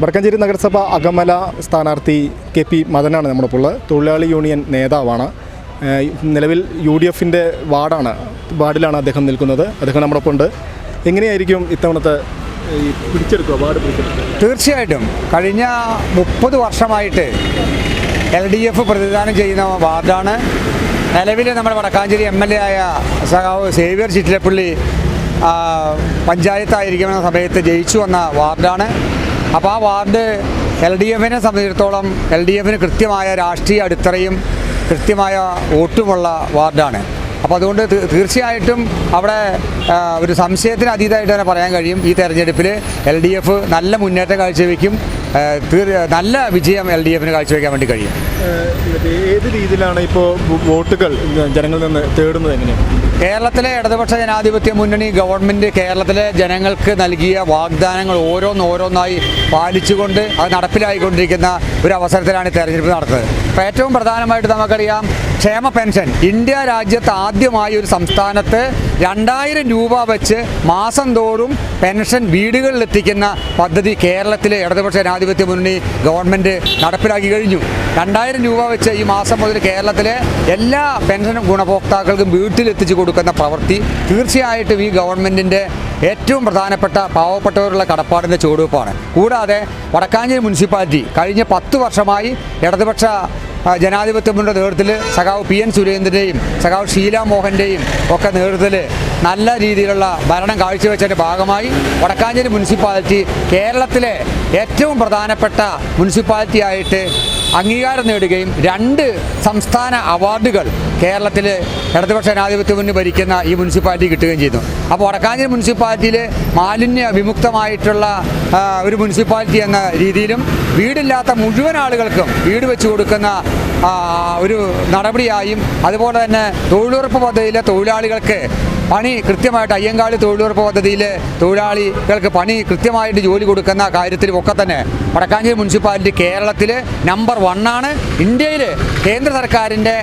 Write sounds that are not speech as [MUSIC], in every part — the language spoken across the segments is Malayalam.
വടക്കഞ്ചേരി നഗരസഭ അകമല സ്ഥാനാർത്ഥി കെ പി മദനാണ് നമ്മുടെ തൊഴിലാളി യൂണിയൻ നേതാവാണ്. നിലവിൽ യു ഡി എഫിന്റെ വാർഡാണ് വാർഡിലാണ് അദ്ദേഹം നിൽക്കുന്നത്. അദ്ദേഹം നമ്മുടെ എങ്ങനെയായിരിക്കും ഇത്തവണത്തെ പിടിച്ചെടുക്കുക വാർഡ് പിടിച്ചെടുക്കുക? തീർച്ചയായിട്ടും. കഴിഞ്ഞ മുപ്പത് വർഷമായിട്ട് എൽ ഡി എഫ് പ്രതിദാനം ചെയ്യുന്ന വാർഡാണ്. നിലവിൽ നമ്മുടെ വടക്കാഞ്ചേരി എം എൽ എ ആയ സഖാവ് സേവ്യർ ചിറ്റിലപ്പള്ളി പഞ്ചായത്തായിരിക്കുന്ന സമയത്ത് ജയിച്ചു വന്ന വാർഡാണ്. അപ്പോൾ ആ വാർഡ് എൽ ഡി എഫിനെ സംബന്ധിച്ചിടത്തോളം എൽ ഡി എഫിന് കൃത്യമായ രാഷ്ട്രീയ അടിത്തറയും കൃത്യമായ വോട്ടുമുള്ള വാർഡാണ്. അപ്പോൾ അതുകൊണ്ട് തീർച്ചയായിട്ടും അവിടെ ഒരു സംശയത്തിന് അതീതമായിട്ട് തന്നെ പറയാൻ കഴിയും ഈ തെരഞ്ഞെടുപ്പിൽ എൽ ഡി എഫ് നല്ല മുന്നേറ്റം കാഴ്ചവെക്കും. നല്ല വിജയം എൽ ഡി എഫിന് കാഴ്ചവെക്കാൻ വേണ്ടി കഴിയും. ഏത് രീതിയിലാണ് ഇപ്പോൾ വോട്ടുകൾ ജനങ്ങളിൽ നിന്ന് തേടുന്നത് എങ്ങനെയാണ് കേരളത്തിലെ ഇടതുപക്ഷ ജനാധിപത്യ മുന്നണി ഗവൺമെന്റ് കേരളത്തിലെ ജനങ്ങൾക്ക് നൽകിയ വാഗ്ദാനങ്ങൾ ഓരോന്നോരോന്നായി പാലിച്ചുകൊണ്ട് അത് നടപ്പിലായിക്കൊണ്ടിരിക്കുന്ന ഒരു അവസരത്തിലാണ് ഈ തെരഞ്ഞെടുപ്പ് നടത്തുന്നത്. അപ്പോൾ ഏറ്റവും പ്രധാനമായിട്ട് നമുക്കറിയാം ക്ഷേമ പെൻഷൻ. ഇന്ത്യ രാജ്യത്ത് ആദ്യമായി ഒരു സംസ്ഥാനത്ത് രണ്ടായിരം രൂപ വെച്ച് മാസം തോറും പെൻഷൻ വീടുകളിൽ എത്തിക്കുന്ന പദ്ധതി കേരളത്തിലെ ഇടതുപക്ഷ ജനാധിപത്യ മുന്നണി ഗവൺമെന്റ് നടപ്പിലാക്കി കഴിഞ്ഞു. രണ്ടായിരം രൂപ വെച്ച് ഈ മാസം മുതൽ കേരളത്തിലെ എല്ലാ പെൻഷൻ ഗുണഭോക്താക്കൾക്കും വീട്ടിലെത്തിച്ചു കൊടുക്കുന്ന പ്രവൃത്തി തീർച്ചയായിട്ടും ഈ ഗവൺമെന്റിന്റെ ഏറ്റവും പ്രധാനപ്പെട്ട പാവപ്പെട്ടവരുള്ള കടപ്പാടിന്റെ ചുവടുവെപ്പാണ്. കൂടാതെ വടക്കാഞ്ചേരി മുനിസിപ്പാലിറ്റി കഴിഞ്ഞ പത്ത് വർഷമായി ഇടതുപക്ഷ ജനാധിപത്യ മുന്നണിയുടെ നേതൃത്വത്തിൽ സഖാവ് പി എൻ സുരേന്ദ്രന്റെയും സഖാവ് ഷീല മോഹന്റെയും ഒക്കെ നേതൃത്വത്തിൽ നല്ല രീതിയിലുള്ള ഭരണം കാഴ്ചവെച്ചതിന്റെ ഭാഗമായി വടക്കാഞ്ചേരി മുനിസിപ്പാലിറ്റി കേരളത്തിലെ ഏറ്റവും പ്രധാനപ്പെട്ട മുനിസിപ്പാലിറ്റി ആയിട്ട് അംഗീകാരം നേടുകയും രണ്ട് സംസ്ഥാന അവാർഡുകൾ കേരളത്തിൽ ഇടതുപക്ഷ ജനാധിപത്യ മുന്നിൽ ഭരിക്കുന്ന ഈ മുനിസിപ്പാലിറ്റി കിട്ടുകയും ചെയ്തു. അപ്പോൾ വടക്കാഞ്ചേരി മുനിസിപ്പാലിറ്റിയിൽ മാലിന്യ വിമുക്തമായിട്ടുള്ള ഒരു മുനിസിപ്പാലിറ്റി എന്ന രീതിയിലും വീടില്ലാത്ത മുഴുവൻ ആളുകൾക്കും വീട് വെച്ച് കൊടുക്കുന്ന ഒരു നടപടിയായും അതുപോലെ തന്നെ തൊഴിലുറപ്പ് പദ്ധതിയിലെ തൊഴിലാളികൾക്ക് പണി കൃത്യമായിട്ട് അയ്യങ്കാളി തൊഴിലുറപ്പ് പദ്ധതിയിൽ തൊഴിലാളികൾക്ക് പണി കൃത്യമായിട്ട് ജോലി കൊടുക്കുന്ന കാര്യത്തിലും ഒക്കെ തന്നെ വടക്കാഞ്ചേരി മുനിസിപ്പാലിറ്റി കേരളത്തിൽ നമ്പർ വണ്ണാണ് ഇന്ത്യയിൽ കേന്ദ്ര സർക്കാരിന്റെ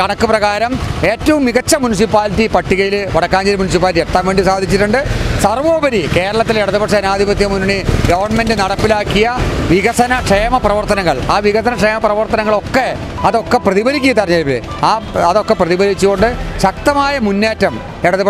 കണക്ക് പ്രകാരം ഏറ്റവും മികച്ച മുനിസിപ്പാലിറ്റി പട്ടികയിൽ വടക്കാഞ്ചേരി മുനിസിപ്പാലിറ്റി എത്താൻ വേണ്ടി സാധിച്ചിട്ടുണ്ട്. സർവോപരി കേരളത്തിലെ ഇടതുപക്ഷ ജനാധിപത്യ മുന്നണി ഗവൺമെന്റ് നടപ്പിലാക്കിയ വികസന ക്ഷേമ പ്രവർത്തനങ്ങൾ. ആ വികസന ക്ഷേമ പ്രവർത്തനങ്ങളൊക്കെ അതൊക്കെ പ്രതിഫലിക്കുക തെരഞ്ഞെടുപ്പിൽ ആ അതൊക്കെ പ്രതിഫലിച്ചുകൊണ്ട് ശക്തമായ മുന്നേറ്റം ഇടതുപക്ഷം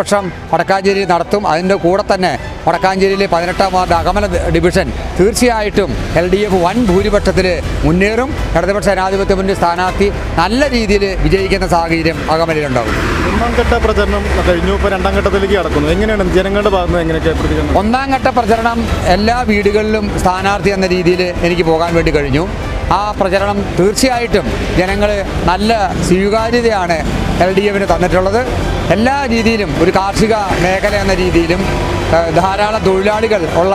വടക്കാഞ്ചേരി നടത്തും. അതിന്റെ കൂടെ തന്നെ വടക്കാഞ്ചേരിയിലെ പതിനെട്ടാം വാർഡ് അകമല ഡിവിഷൻ തീർച്ചയായിട്ടും എൽ ഡി എഫ് വൻ ഭൂരിപക്ഷത്തിൽ മുന്നേറും. ഇടതുപക്ഷ ജനാധിപത്യ മുന്നിൽ സ്ഥാനാർത്ഥി നല്ല രീതിയിൽ വിജയിക്കുന്ന സാഹചര്യം അകമലയിലുണ്ടാകും ഒന്നാം ഘട്ട പ്രചരണം കഴിഞ്ഞു. ഇപ്പോൾ രണ്ടാം ഘട്ടത്തിലേക്ക് കടക്കുന്നു. എങ്ങനെയാണ്? ജനങ്ങളുടെ ഭാഗത്ത് എങ്ങനെയൊക്കെ പ്രതികരണം? ഒന്നാം ഘട്ട പ്രചരണം എല്ലാ വീടുകളിലും സ്ഥാനാർത്ഥി എന്ന രീതിയിൽ എനിക്ക് പോകാൻ വേണ്ടി കഴിഞ്ഞു. ആ പ്രചരണം തീർച്ചയായിട്ടും ജനങ്ങൾ നല്ല സ്വീകാര്യതയാണ് എൽ ഡി എഫിന് തന്നിട്ടുള്ളത്. എല്ലാ രീതിയിലും ഒരു കാർഷിക മേഖല എന്ന രീതിയിലും ധാരാളം തൊഴിലാളികൾ ഉള്ള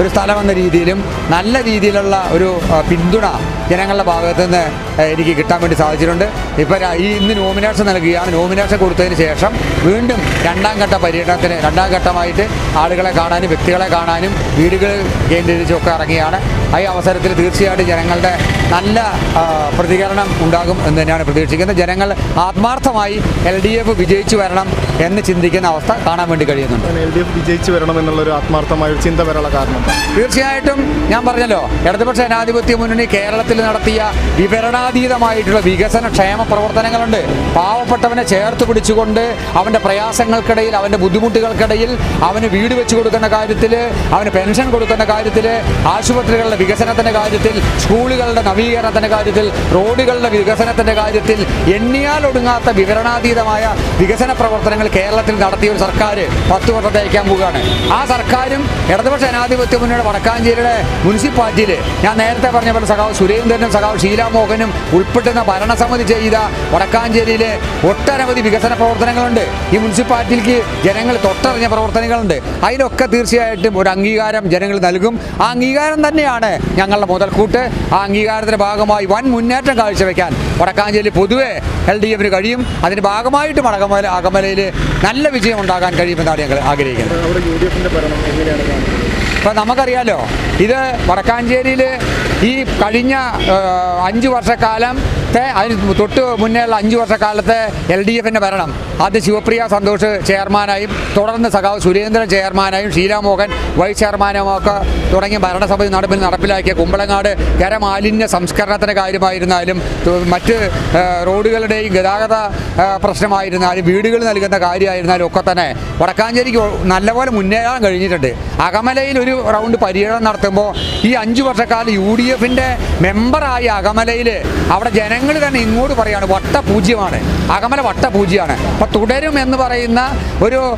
ഒരു സ്ഥലമെന്ന രീതിയിലും നല്ല രീതിയിലുള്ള ഒരു പിന്തുണ ജനങ്ങളുടെ ഭാഗത്ത് നിന്ന് എനിക്ക് കിട്ടാൻ വേണ്ടി സാധിച്ചിട്ടുണ്ട്. ഇപ്പോൾ ഈ ഇന്ന് നോമിനേഷൻ നൽകുകയാണ്. നോമിനേഷൻ കൊടുത്തതിന് ശേഷം വീണ്ടും രണ്ടാം ഘട്ട പര്യടനത്തിന് രണ്ടാം ഘട്ടമായിട്ട് ആളുകളെ കാണാനും വ്യക്തികളെ കാണാനും വീടുകൾ കേന്ദ്രീകരിച്ചൊക്കെ ഇറങ്ങിയാണ്. ഈ അവസരത്തിൽ തീർച്ചയായിട്ടും ജനങ്ങളുടെ നല്ല പ്രതികരണം ഉണ്ടാകും എന്ന് തന്നെയാണ് പ്രതീക്ഷിക്കുന്നത്. ജനങ്ങൾ ആത്മാർത്ഥമായി എൽ ഡി എഫ് വിജയിച്ചു വരണം എന്ന് ചിന്തിക്കുന്ന അവസ്ഥ കാണാൻ വേണ്ടി കഴിയുന്നുണ്ട്. എൽ ഡി എഫ് വിജയിച്ചു വരണം എന്നുള്ളൊരു ആത്മാർത്ഥമായ ഒരു ചിന്ത വരാനുള്ള കാരണം തീർച്ചയായിട്ടും ഞാൻ പറഞ്ഞല്ലോ ഇടതുപക്ഷ ജനാധിപത്യ മുന്നണി കേരളത്തിൽ നടത്തിയ വിവരണാതീതമായിട്ടുള്ള വികസന ക്ഷേമ പ്രവർത്തനങ്ങളുണ്ട്. പാവപ്പെട്ടവനെ ചേർത്ത് പിടിച്ചുകൊണ്ട് അവന്റെ പ്രയാസങ്ങൾക്കിടയിൽ അവന്റെ ബുദ്ധിമുട്ടുകൾക്കിടയിൽ അവന് വീട് വെച്ച് കൊടുക്കുന്ന കാര്യത്തിൽ അവന് പെൻഷൻ കൊടുക്കുന്ന കാര്യത്തിൽ ആശുപത്രികളുടെ വികസനത്തിന്റെ കാര്യത്തിൽ സ്കൂളുകളുടെ നവീകരണത്തിന്റെ കാര്യത്തിൽ റോഡുകളുടെ വികസനത്തിന്റെ കാര്യത്തിൽ എണ്ണിയാൽ ഒടുങ്ങാത്ത വിവരണാതീതമായ വികസന പ്രവർത്തനങ്ങൾ കേരളത്തിൽ നടത്തിയ ഒരു സർക്കാർ പത്ത് വർഷത്തെ അയക്കാൻ പോവുകയാണ്. ആ സർക്കാരും ഇടതുപക്ഷ ജനാധിപത്യ മുന്നണിയുടെ വടക്കാഞ്ചേരിയുടെ മുനിസിപ്പാലിറ്റിയിൽ ഞാൻ നേരത്തെ പറഞ്ഞ പോലെ സഖാവ് സുരേന്ദ്രനും സഖാവ് ഷീലാമോഹനും ഉൾപ്പെടുന്ന ഭരണസമിതി ചെയ്ത വടക്കാഞ്ചേരിയിലെ ഒട്ടനവധി വികസന പ്രവർത്തനങ്ങളുണ്ട്. ഈ മുനിസിപ്പാലിറ്റിക്ക് ജനങ്ങൾ തൊട്ടറിഞ്ഞ പ്രവർത്തനങ്ങളുണ്ട്. അതിനൊക്കെ തീർച്ചയായിട്ടും ഒരു അംഗീകാരം ജനങ്ങൾ നൽകും. ആ അംഗീകാരം തന്നെയാണ് ഞങ്ങളുടെ മുതൽക്കൂട്ട്. ആ അംഗീകാരത്തിന്റെ ഭാഗമായി വൻ മുന്നേറ്റം കാഴ്ചവെക്കാൻ വടക്കാഞ്ചേരി പൊതുവെ എൽ ഡി എഫിന് കഴിയും. അതിന്റെ ഭാഗമായിട്ടും അകമല അകമലയിൽ നല്ല വിജയം ഉണ്ടാകാൻ കഴിയുമെന്നാണ് ഞങ്ങൾ ആഗ്രഹിക്കുന്നത്. ഇപ്പം നമുക്കറിയാലോ ഇത് വടക്കാഞ്ചേരിയിൽ ഈ കഴിഞ്ഞ അഞ്ച് വർഷക്കാലം ത്തെ അതിന് തൊട്ട് മുന്നേയുള്ള അഞ്ചു വർഷക്കാലത്തെ എൽ ഡി എഫിന്റെ ഭരണം. ആദ്യം ശിവപ്രിയ സന്തോഷ് ചെയർമാനായും തുടർന്ന് സഖാവ് സുരേന്ദ്രൻ ചെയർമാനായും ഷീലാമോഹൻ വൈസ് ചെയർമാനുമൊക്കെ തുടങ്ങിയ ഭരണസമിതി നടപ്പിൽ നടപ്പിലാക്കിയ കുമ്പളങ്ങാട് കരമാലിന്യ സംസ്കരണത്തിന്റെ കാര്യമായിരുന്നാലും മറ്റ് റോഡുകളുടെയും ഗതാഗത പ്രശ്നമായിരുന്നാലും വീടുകൾ നൽകുന്ന കാര്യമായിരുന്നാലും ഒക്കെ തന്നെ വടക്കാഞ്ചേരിക്ക് നല്ലപോലെ മുന്നേറാൻ കഴിഞ്ഞിട്ടുണ്ട്. അകമലയിൽ ഒരു റൗണ്ട് പര്യടനം നടത്തുമ്പോൾ ഈ അഞ്ച് വർഷക്കാലം യു ഡി എഫിന്റെ മെമ്പറായി അകമലയിൽ അവിടെ ജനങ്ങൾ തന്നെ ഇങ്ങോട്ട് പറയാണ് വട്ടപൂജ്യമാണ്. അകമല വട്ടപൂജ്യമാണ്. അപ്പം തുടരും എന്ന് പറയുന്ന ഒരു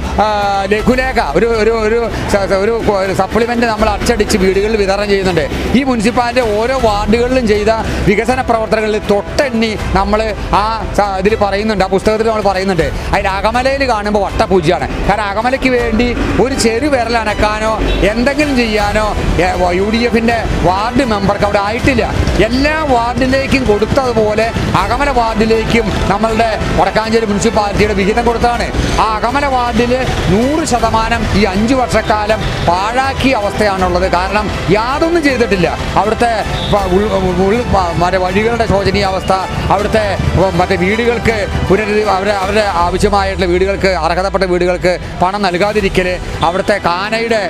ലഘുലേഖ ഒരു ഒരു ഒരു ഒരു സപ്ലിമെന്റ് നമ്മൾ അച്ചടിച്ച് വീടുകളിൽ വിതരണം ചെയ്യുന്നുണ്ട്. ഈ മുനിസിപ്പാലിറ്റി ഓരോ വാർഡുകളിലും ചെയ്ത വികസന പ്രവർത്തനങ്ങളിൽ തൊട്ടെണ്ണി നമ്മൾ ആ ഇതിൽ പറയുന്നുണ്ട്. ആ പുസ്തകത്തിൽ നമ്മൾ പറയുന്നുണ്ട്. അതിൽ അകമലയിൽ കാണുമ്പോൾ വട്ടപൂജ്യമാണ്. കാരണം അകമലയ്ക്ക് വേണ്ടി ഒരു ചെറു വിരൽ എന്തെങ്കിലും ചെയ്യാനോ യു ഡി എഫിന്റെ വാർഡ് മെമ്പർക്ക് അവിടെ ആയിട്ടില്ല. എല്ലാ വാർഡിലേക്കും കൊടുത്തതുപോലെ അകമല വാർഡിലേക്കും നമ്മളുടെ വടക്കാഞ്ചേരി മുനിസിപ്പാലിറ്റിയുടെ വിഹിതം കൊടുത്താണ്. ആ അകമല വാർഡിൽ നൂറ് ശതമാനം ഈ അഞ്ച് വർഷക്കാലം പാഴാക്കിയ അവസ്ഥയാണുള്ളത്. കാരണം യാതൊന്നും ചെയ്തിട്ടില്ല. അവിടുത്തെ മറ്റേ വഴികളുടെ ശോചനീയാവസ്ഥ അവിടുത്തെ മറ്റേ വീടുകൾക്ക് പുനരധി അവരെ അവരുടെ ആവശ്യമായിട്ടുള്ള വീടുകൾക്ക് അർഹതപ്പെട്ട വീടുകൾക്ക് പണം നൽകാതിരിക്കൽ അവിടുത്തെ കാനയുടെ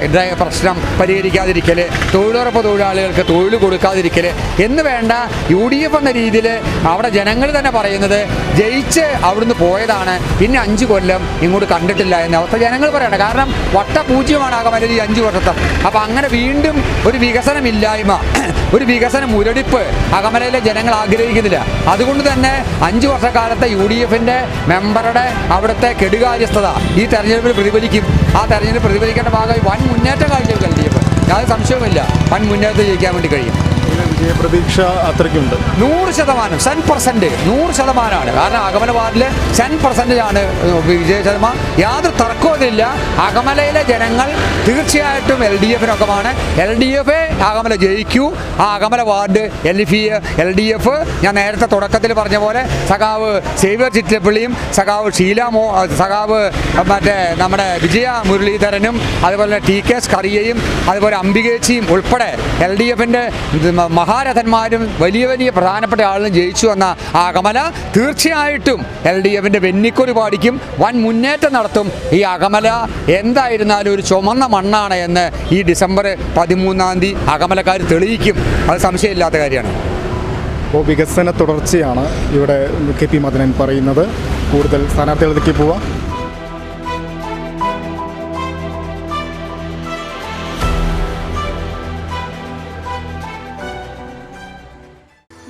പ്രശ്നം പരിഹരിക്കാതിരിക്കൽ തൊഴിലുറപ്പ് തൊഴിലാളികൾക്ക് തൊഴിൽ കൊടുക്കാതിരിക്കൽ എന്ന് വേണ്ട യു ഡി എഫ് എന്ന രീതിയിൽ അവിടെ ജനങ്ങൾ തന്നെ പറയുന്നത് ജയിച്ച് അവിടുന്ന് പോയതാണ്. പിന്നെ അഞ്ച് കൊല്ലം ഇങ്ങോട്ട് കണ്ടിട്ടില്ല എന്ന അവസ്ഥ ജനങ്ങൾ പറയണം. കാരണം വട്ടപൂജ്യമാണ് അകമല ഈ അഞ്ച് വർഷത്തെ. അപ്പം അങ്ങനെ വീണ്ടും ഒരു വികസനമില്ലായ്മ [CLEARS THROAT] ഒരു വികസന മുരടിപ്പ് അകമലയിലെ ജനങ്ങൾ ആഗ്രഹിക്കുന്നില്ല. അതുകൊണ്ട് തന്നെ അഞ്ച് വർഷക്കാലത്തെ യു ഡി എഫിന്റെ മെമ്പറുടെ അവിടുത്തെ കെടുകാര്യസ്ഥത ഈ തെരഞ്ഞെടുപ്പിൽ പ്രതിഫലിക്കും. ആ തെരഞ്ഞെടുപ്പ് പ്രതിഫലിക്കേണ്ട ഭാഗമായി വൻ മുന്നേറ്റം കാഴ്ചവെക്കും എൽ ഡി എഫ് യാതൊരു സംശയവുമില്ല. വൻ മുന്നേറ്റം ജയിക്കാൻ വേണ്ടി കഴിയും. വിജയപ്രതീക്ഷ അത്രയ്ക്കുണ്ട്. നൂറ് ശതമാനം സെൻ പെർസെന്റ് നൂറ് ശതമാനമാണ് കാരണം അകമല വാർഡിൽ സെൻ പെർസെന്റേജ് ആണ് വിജയ ശതമാനം യാതൊരു തർക്കവുമില്ല അകമലയിലെ ജനങ്ങൾ തീർച്ചയായിട്ടും എൽ ഡി എഫിനൊക്കെയാണ് എൽ ഡി എഫ് അകമല ജയിക്കൂ. ആ Akamala ward L F L D F ഞാൻ നേരത്തെ തുടക്കത്തിൽ പറഞ്ഞ പോലെ സഖാവ് സേവ്യർ ചിറ്റിലപ്പള്ളിയും സഖാവ് ഷീല മോ സഖാവ് മറ്റേ നമ്മുടെ വിജയ മുരളീധരനും അതുപോലെ ടി കെ സ്കറിയയും അതുപോലെ അംബികേച്ചിയും ഉൾപ്പെടെ എൽ ഡി എഫിന്റെ മഹാരഥന്മാരും വലിയ വലിയ പ്രധാനപ്പെട്ട ആളിന് ജയിച്ചു വന്ന ആ അകമല തീർച്ചയായിട്ടും എൽ ഡി എഫിന്റെ വെന്നിക്കൊരു പാടിക്കും. വൻ മുന്നേറ്റം നടത്തും ഈ അകമല. എന്തായിരുന്നാലും ഒരു ചുമന്ന മണ്ണാണ് എന്ന് ഈ ഡിസംബർ പതിമൂന്നാം തീയതി അകമലക്കാർ തെളിയിക്കും. അത് സംശയമില്ലാത്ത കാര്യമാണ്. അപ്പോൾ വികസന തുടർച്ചയാണ് ഇവിടെ കെ പി മദനൻ പറയുന്നത്. കൂടുതൽ സ്ഥാനാർത്ഥികളിലേക്ക് പോവാം.